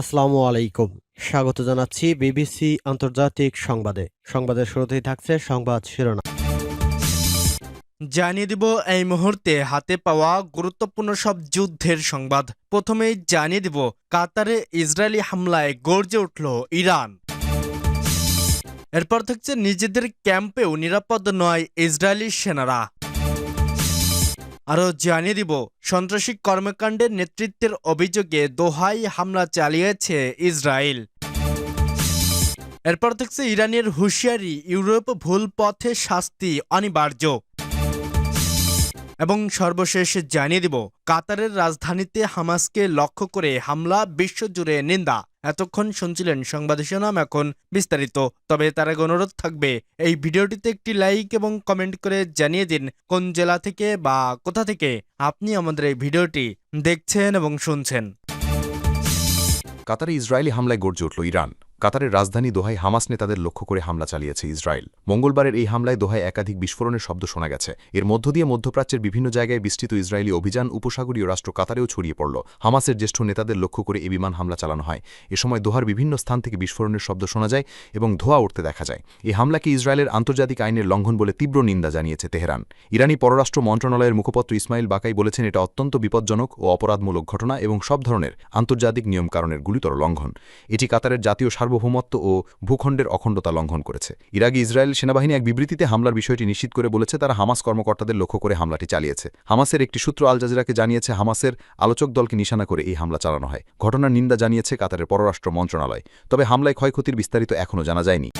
আসসালামু আলাইকুম। স্বাগত জানাচ্ছি বিবিসি আন্তর্জাতিক সংবাদে। সংবাদের শুরুতেই থাকছে সংবাদ শিরোনাম। জানিয়ে দিব এই মুহূর্তে হাতে পাওয়া গুরুত্বপূর্ণ সব যুদ্ধের সংবাদ। প্রথমেই জানিয়ে দিব, কাতারে ইসরায়েলি হামলায় গর্জে উঠল ইরান। এরপর থাকছে নিজেদের ক্যাম্পেও নিরাপদ নয় ইসরায়েলি সেনারা। আরও জানিয়ে দিব, সন্ত্রাসী কর্মকাণ্ডের নেতৃত্বের অভিযোগে দোহাই হামলা চালিয়েছে ইসরায়েল। এরপর থাকছে ইরানের হুঁশিয়ারি, ইউরোপ ভুল পথে শাস্তি অনিবার্য। এবং সর্বশেষ জানিয়ে দিব, কাতারের রাজধানীতে হামাসকে লক্ষ্য করে হামলা বিশ্বজুড়ে নিন্দা। এতক্ষণ শুনছিলেন সংবাদ শিরোনাম, এখন বিস্তারিত। তবে তার আগে অনুরোধ থাকবে, এই ভিডিওটিতে একটি লাইক এবং কমেন্ট করে জানিয়ে দিন কোন জেলা থেকে বা কোথা থেকে আপনি আমাদের এই ভিডিওটি দেখছেন এবং শুনছেন। কাতারে ইসরায়েলি হামলায় গর্জে উঠল ইরান। কাতারের রাজধানী দোহায় হামাস নেতাদের লক্ষ্য করে হামলা চালিয়েছে ইসরায়েল। মঙ্গলবারের এই হামলায় দোহায় একাধিক বিস্ফোরণের শব্দ শোনা গেছে। এর মধ্য দিয়ে মধ্যপ্রাচ্যের বিভিন্ন জায়গায় বিস্তৃত ইসরায়েলি অভিযান, উপসাগরীয় রাষ্ট্র কাতারেও ছড়িয়ে পড়ল। হামাসের জ্যেষ্ঠ নেতাদের লক্ষ্য করে এই বিমান হামলা চালানো হয়। এ সময় দোহার বিভিন্ন স্থান থেকে বিস্ফোরণের শব্দ শোনা যায় এবং ধোয়া উঠতে দেখা যায়। এই হামলাকে ইসরায়েলের আন্তর্জাতিক আইনের লঙ্ঘন বলে তীব্র নিন্দা জানিয়েছে তেহরান। ইরানি পররাষ্ট্র মন্ত্রণালয়ের মুখপত্র ইসমাইল বাকাই বলেছেন, এটা অত্যন্ত বিপজ্জনক ও অপরাধমূলক ঘটনা এবং সব ধরনের আন্তর্জাতিক নিয়মকানুনের গুরুতর লঙ্ঘন। এটি কাতারের জাতীয় সার্বভৌমত্ব ও ভূখণ্ডের অখণ্ডতা লঙ্ঘন করেছে। আগে ইসরায়েল সেনাবাহিনী এক বিবৃতিতে হামলার বিষয়টি নিশ্চিত করে বলেছে, তারা হামাস কর্মকর্তাদের লক্ষ্য করে হামলাটি চালিয়েছে। হামাসের একটি সূত্র আল জাজিরাকে জানিয়েছে, হামাসের আলোচক দলকে নিশানা করে এই হামলা চালানো হয়। ঘটনার নিন্দা জানিয়েছে কাতারের পররাষ্ট্র মন্ত্রণালয়। তবে হামলায় ক্ষয়ক্ষতির বিস্তারিত এখনও জানা যায়নি।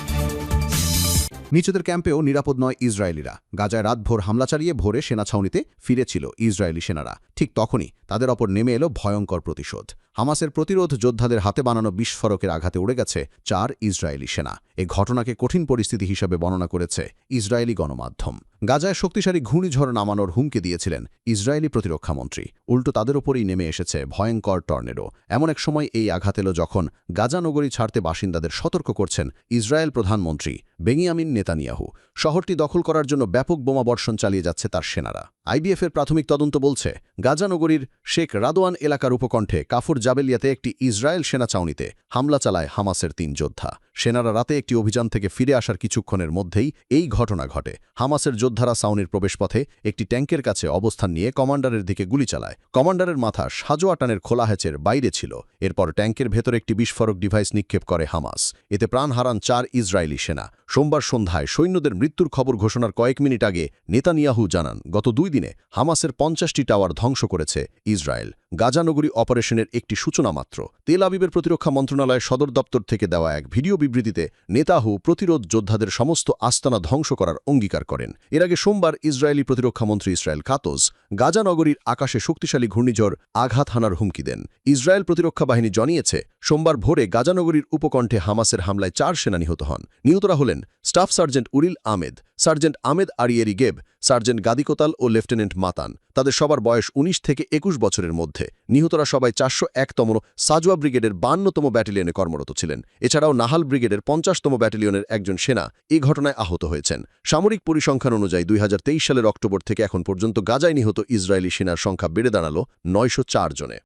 নিচেদের ক্যাম্পেও নিরাপদ নয় ইসরায়েলিরা। গাজায় রাতভর হামলা চালিয়ে ভোরে সেনা ছাউনিতে ফিরেছিল ইসরায়েলি সেনারা। ঠিক তখনই তাদের ওপর নেমে এলো ভয়ঙ্কর প্রতিশোধ। হামাসের প্রতিরোধ যোদ্ধাদের হাতে বানানো বিস্ফোরকের আঘাতে উড়ে গেছে চার ইসরায়েলি সেনা। এ ঘটনাকে কঠিন পরিস্থিতি হিসেবে বর্ণনা করেছে ইসরায়েলি গণমাধ্যম। গাজায় শক্তিশালী ঘূর্ণিঝড় নামানোর হুমকি দিয়েছিলেন ইসরায়েলি প্রতিরক্ষামন্ত্রী উল্টো তাদের ওপরই নেমে এসেছে ভয়ঙ্কর টর্নেডো। এমন এক সময় এই আঘাত এলো যখন গাজা নগরী ছাড়তে বাসিন্দাদের সতর্ক করছেন ইসরায়েল প্রধানমন্ত্রী বেনিয়ামিন নেতানিয়াহু। শহরটি দখল করার জন্য ব্যাপক বোমাবর্ষণ চালিয়ে যাচ্ছে তার সেনারা। আইবিএফের প্রাথমিক তদন্ত বলছে গাজানগরীর শেখ রাদোয়ান এলাকার উপকণ্ঠে কাফুর জাবেলিয়াতে একটি ইসরায়েল সেনা চাউনিতে হামলা চালায় হামাসের তিন যোদ্ধা। সেনারা রাতে একটি অভিযান থেকে ফিরে আসার কিছুক্ষণের মধ্যেই এই ঘটনা ঘটে। হামাসের যোদ্ধারা সাউনির প্রবেশপথে একটি ট্যাঙ্কের কাছে অবস্থান নিয়ে কমান্ডারের দিকে গুলি চালায়। কমান্ডারের মাথা সাজোয়াটানের খোলা হ্যাচের বাইরে ছিল। এরপর ট্যাঙ্কের ভেতর একটি বিস্ফোরক ডিভাইস নিক্ষেপ করে হামাস। এতে প্রাণ হারান চার ইসরায়েলি সেনা। সোমবার সন্ধ্যায় সৈন্যদের মৃত্যুর খবর ঘোষণার কয়েক মিনিট আগে নেতানিয়াহু জানান, গত দুই দিনে হামাসের পঞ্চাশটি টাওয়ার ধ্বংস করেছে ইসরায়েল। গাজানগরী অপারেশনের একটি সূচনা মাত্র। তেল আবিবের প্রতিরক্ষা মন্ত্রণালয়ের সদর দপ্তর থেকে দেওয়া এক ভিডিও বিবৃতিতে নেতাহু প্রতিরোধ যোদ্ধাদের সমস্ত আস্তানা ধ্বংস করার অঙ্গীকার করেন। এর আগে সোমবার ইসরায়েলি প্রতিরক্ষামন্ত্রী ইসরায়েল কাতোজ গাজানগরীর আকাশে শক্তিশালী ঘূর্ণিঝড় আঘাত হানার হুমকি দেন। ইসরায়েল প্রতিরক্ষা বাহিনী জানিয়েছে, সোমবার ভোরে গাজানগরীর উপকণ্ঠে হামাসের হামলায় চার সেনা নিহত হন। নিহতরা হলেন স্টাফ সার্জেন্ট উরিল আমেদ সার্জেন্ট আমেদ আরিয়েরি গেব, সার্জেন্ট গাদিকোতাল ও লেফটেন্যান্ট মাতান। তাদের সবার বয়স ১৯ থেকে একুশ বছরের মধ্যে। নিহতরা সবাই চারশো একতম সাজোয়া ব্রিগেডের বান্নতম ব্যাটালিয়নে কর্মরত ছিলেন। এছাড়াও নাহাল ব্রিগেডের পঞ্চাশতম ব্যাটালিয়নের একজন সেনা এই ঘটনায় আহত হয়েছেন। সামরিক পরিসংখ্যান অনুযায়ী দুই হাজার তেইশ সালের অক্টোবর থেকে এখন পর্যন্ত গাজায় নিহত ইসরায়েলি সেনার সংখ্যা বেড়ে দাঁড়াল নয়শো চার জনে।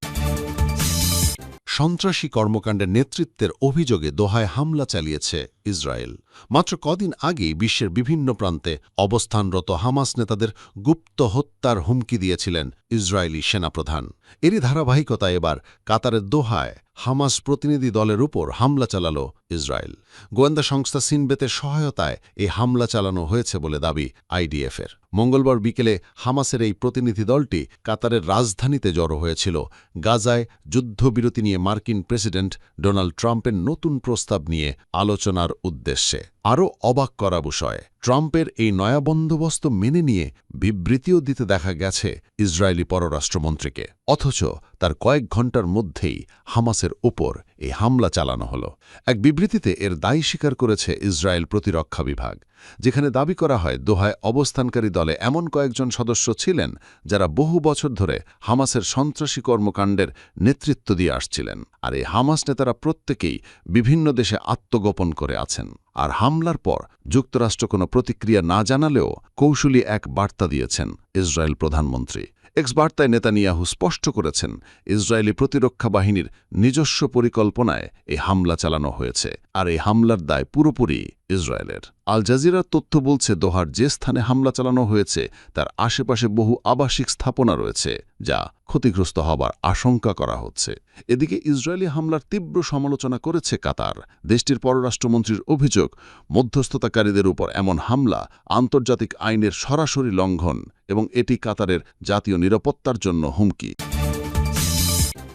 সন্ত্রাসী কর্মকাণ্ডের নেতৃত্বের অভিযোগে দোহায় হামলা চালিয়েছে ইসরায়েল। মাত্র কদিন আগেই বিশ্বের বিভিন্ন প্রান্তে অবস্থানরত হামাস নেতাদের গুপ্ত হত্যার হুমকি দিয়েছিলেন ইসরায়েলি সেনাপ্রধান। এরই ধারাবাহিকতা এবার কাতারের দোহায় হামাস প্রতিনিধি দলের উপর হামলা চালাল ইসরায়েল। গোয়েন্দা সংস্থা সিনবেতের সহায়তায় এই হামলা চালানো হয়েছে বলে দাবি আইডিএফের। মঙ্গলবার বিকেলে হামাসের এই প্রতিনিধি দলটি কাতারের রাজধানীতে জড়ো হয়েছিল। গাজায় যুদ্ধবিরতি নিয়ে মার্কিন প্রেসিডেন্ট ডোনাল্ড ট্রাম্পের নতুন প্রস্তাব নিয়ে আলোচনার উদ্দেশ্যে। আরও অবাক করা বিষয়। ট্রাম্পের এই নয়া বন্দোবস্ত মেনে নিয়ে বিবৃতিও দিতে দেখা গেছে ইসরায়েলি পররাষ্ট্রমন্ত্রীকে। অথচ তার কয়েক ঘণ্টার মধ্যেই হামাসের ওপর এই হামলা চালানো হল। এক বিবৃতিতে এর দায়ী স্বীকার করেছে ইসরায়েল প্রতিরক্ষা বিভাগ, যেখানে দাবি করা হয়, দোহায় অবস্থানকারী দলে এমন কয়েকজন সদস্য ছিলেন যারা বহু বছর ধরে হামাসের সন্ত্রাসী কর্মকাণ্ডের নেতৃত্ব দিয়ে আসছিলেন। আর এই হামাস নেতারা প্রত্যেকেই বিভিন্ন দেশে আত্মগোপন করে আছেন। আর হামলার পর যুক্তরাষ্ট্র কোনো প্রতিক্রিয়া না জানালেও কৌশলী এক বার্তা দিয়েছেন ইসরায়েল প্রধানমন্ত্রী। এক্স বার্তায় নেতানিয়াহু স্পষ্ট করেছেন, ইসরায়েলি প্রতিরক্ষা বাহিনীর নিজস্ব পরিকল্পনায় এই হামলা চালানো হয়েছে। আর এই হামলার দায় পুরোপুরি ইসরায়েলের। আল জাজিরার তথ্য বলছে, দোহার যে স্থানে হামলা চালানো হয়েছে, তার আশেপাশে বহু আবাসিক স্থাপনা রয়েছে, যা ক্ষতিগ্রস্ত হবার আশঙ্কা করা হচ্ছে। এদিকে ইসরায়েলি হামলার তীব্র সমালোচনা করেছে কাতার। দেশটির পররাষ্ট্রমন্ত্রীর অভিযোগ, মধ্যস্থতাকারীদের উপর এমন হামলা আন্তর্জাতিক আইনের সরাসরি লঙ্ঘন এবং এটি কাতারের জাতীয় নিরাপত্তার জন্য হুমকি।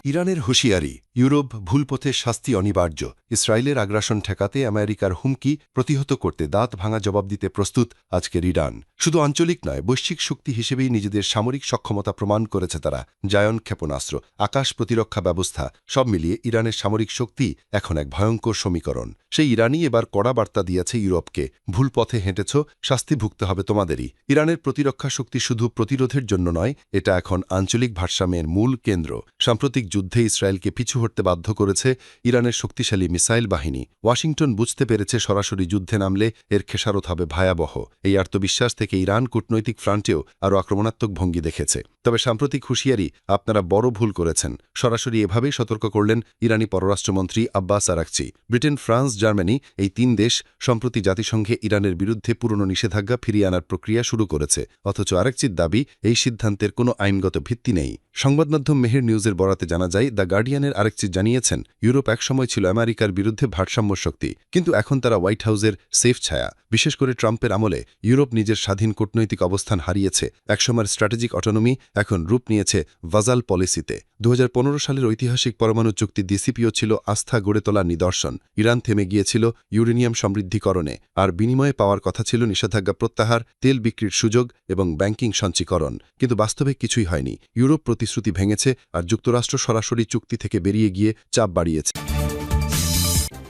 ইরানের হুঁশিয়ারি ইউরোপ ভুলপথে শাস্তি অনিবার্য। ইসরায়েলের আগ্রাসন ঠেকাতে আমেরিকার হুমকি প্রতিহত করতে দাঁত ভাঙা জবাব দিতে প্রস্তুত আজকের ইরান। শুধু আঞ্চলিক নয়, বৈশ্বিক শক্তি হিসেবেই নিজেদের সামরিক সক্ষমতা প্রমাণ করেছে তারা। জায়ন ক্ষেপণাস্ত্র, আকাশ প্রতিরক্ষা ব্যবস্থা, সব মিলিয়ে ইরানের সামরিক শক্তি এখন এক ভয়ঙ্কর সমীকরণ। সেই ইরানই এবার কড়া বার্তা দিয়েছে ইউরোপকে, ভুল পথে হেঁটেছ, শাস্তি ভুগতে হবে তোমাদেরই। ইরানের প্রতিরক্ষা শক্তি শুধু প্রতিরোধের জন্য নয়, এটা এখন আঞ্চলিক ভারসাম্যের মূল কেন্দ্র। সাম্প্রতিক যুদ্ধে ইসরায়েলকে পিছু হটতে বাধ্য করেছে ইরানের শক্তিশালী মিসাইল বাহিনী। ওয়াশিংটন বুঝতে পেরেছে সরাসরি যুদ্ধে নামলে এর খেসারত হবে ভয়াবহ। এই আত্মবিশ্বাস থেকে ইরান কূটনৈতিক ফ্রন্টেও আরও আক্রমণাত্মক ভঙ্গি দেখেছে। তবে সাম্প্রতিক হুঁশিয়ারি আপনারা বড় ভুল করেছেন। সরাসরি এভাবেই সতর্ক করলেন ইরানি পররাষ্ট্রমন্ত্রী Abbas Araghchi. Britain, France, Germany এই তিন দেশ সম্প্রতি জাতিসংঘে ইরানের বিরুদ্ধে পুরনো নিষেধাজ্ঞা ফিরিয়ে আনার প্রক্রিয়া শুরু করেছে। অথচ আরাকচির দাবি, এই সিদ্ধান্তের কোনো আইনগত ভিত্তি নেই। সংবাদমাধ্যম মেহের নিউজের বরাতে জানা যায়, দ্য গার্ডিয়ানের আরেকচি জানিয়েছেন, ইউরোপ একসময় ছিল আমেরিকার বিরুদ্ধে ভারসাম্য শক্তি, কিন্তু এখন তারা হোয়াইট হাউসের সেফ ছায়া। বিশেষ করে ট্রাম্পের আমলে, ইউরোপ নিজের স্বাধীন কূটনৈতিক অবস্থান হারিয়েছে। একসময়ের স্ট্র্যাটেজিক অটোনমি এখন রূপ নিয়েছে ভাজাল পলিসিতে। দু হাজার পনেরো সালের ঐতিহাসিক পরমাণু চুক্তি ডিসিপিও ছিল আস্থা গড়ে তোলার নিদর্শন। ইরান থেমে গিয়েছিল ইউরেনিয়াম সমৃদ্ধিকরণে, আর বিনিময়ে পাওয়ার কথা ছিল নিষেধাজ্ঞা প্রত্যাহার, তেল বিক্রির সুযোগ এবং ব্যাংকিং সঞ্চীকরণ। কিন্তু বাস্তবে কিছুই হয়নি। ইউরোপ প্রতিশ্রুতি ভেঙেছে আর যুক্তরাষ্ট্র সরাসরি চুক্তি থেকে বেরিয়ে গিয়ে চাপ বাড়িয়েছে।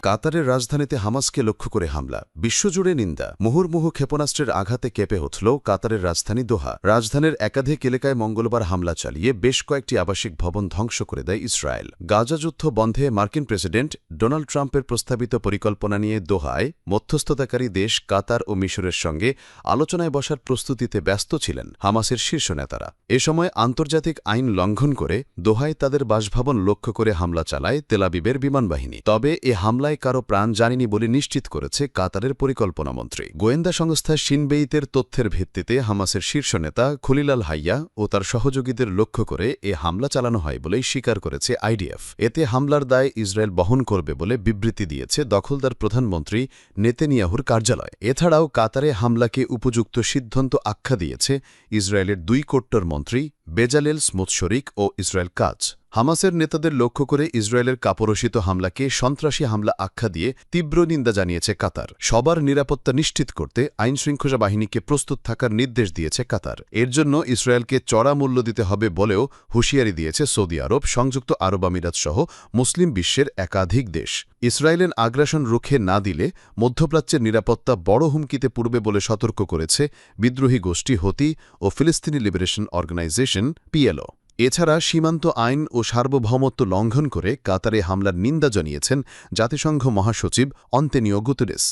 কাতারের রাজধানীতে হামাসকে লক্ষ্য করে হামলা। বিশ্বজুড়ে নিন্দা। মুহুর্মুহু ক্ষেপণাস্ত্রের আঘাতে কেঁপে উঠল কাতারের রাজধানী দোহা। রাজধানীর একাধিক এলাকায় মঙ্গলবার হামলা চালিয়ে বেশ কয়েকটি আবাসিক ভবন ধ্বংস করে দেয় ইসরায়েল। গাজা যুদ্ধ বন্ধে মার্কিন প্রেসিডেন্ট ডোনাল্ড ট্রাম্পের প্রস্তাবিত পরিকল্পনা নিয়ে দোহায় মধ্যস্থতাকারী দেশ কাতার ও মিশরের সঙ্গে আলোচনায় বসার প্রস্তুতিতে ব্যস্ত ছিলেন হামাসের শীর্ষ নেতারা। এ সময় আন্তর্জাতিক আইন লঙ্ঘন করে দোহায় তাদের বাসভবন লক্ষ্য করে হামলা চালায় তেলাবিবের বিমানবাহিনী। তবে এ হামলায় কারও প্রাণ জানিনি বলে নিশ্চিত করেছে কাতারের পরিকল্পনামন্ত্রী গোয়েন্দা সংস্থা সিনবেইতের তথ্যের ভিত্তিতে হামাসের শীর্ষ নেতা খলিলাল হাইয়া ও তার সহযোগীদের লক্ষ্য করে এ হামলা চালানো হয় বলেই স্বীকার করেছে আইডিএফ। এতে হামলার দায় ইসরায়েল বহন করবে বলে বিবৃতি দিয়েছে দখলদার প্রধানমন্ত্রী নেতেনিয়াহুর কার্যালয়। এছাড়াও কাতারে হামলাকে উপযুক্ত সিদ্ধান্ত আখ্যা দিয়েছে ইসরায়েলের দুই কোট্টর মন্ত্রী বেজালেল স্মুথশরিক ও ইসরায়েল কাজ। হামাসের নেতাদের লক্ষ্য করে ইসরায়েলের কাপরসিত হামলাকে সন্ত্রাসী হামলা আখ্যা দিয়ে তীব্র নিন্দা জানিয়েছে কাতার। সবার নিরাপত্তা নিশ্চিত করতে আইনশৃঙ্খলা বাহিনীকে প্রস্তুত থাকার নির্দেশ দিয়েছে কাতার। এর জন্য ইসরায়েলকে চড়া মূল্য দিতে হবে বলেও হুঁশিয়ারি দিয়েছে সৌদি আরব, সংযুক্ত আরব আমিরাত সহ মুসলিম বিশ্বের একাধিক দেশ। ইসরায়েলের আগ্রাসন রুখে না দিলে মধ্যপ্রাচ্যের নিরাপত্তা বড় হুমকিতে পূর্বে বলে সতর্ক করেছে বিদ্রোহী গোষ্ঠী হতি ও ফিলিস্তিনি লিবারেশন অর্গানাইজেশন, পিএলও। এছাড়া সীমান্ত আইন ও সার্বভৌমত্ব লঙ্ঘন করে কাতারে হামলার নিন্দা জানিয়েছেন জাতিসংঘ মহাসচিব অন্তেনিও গুতরেস।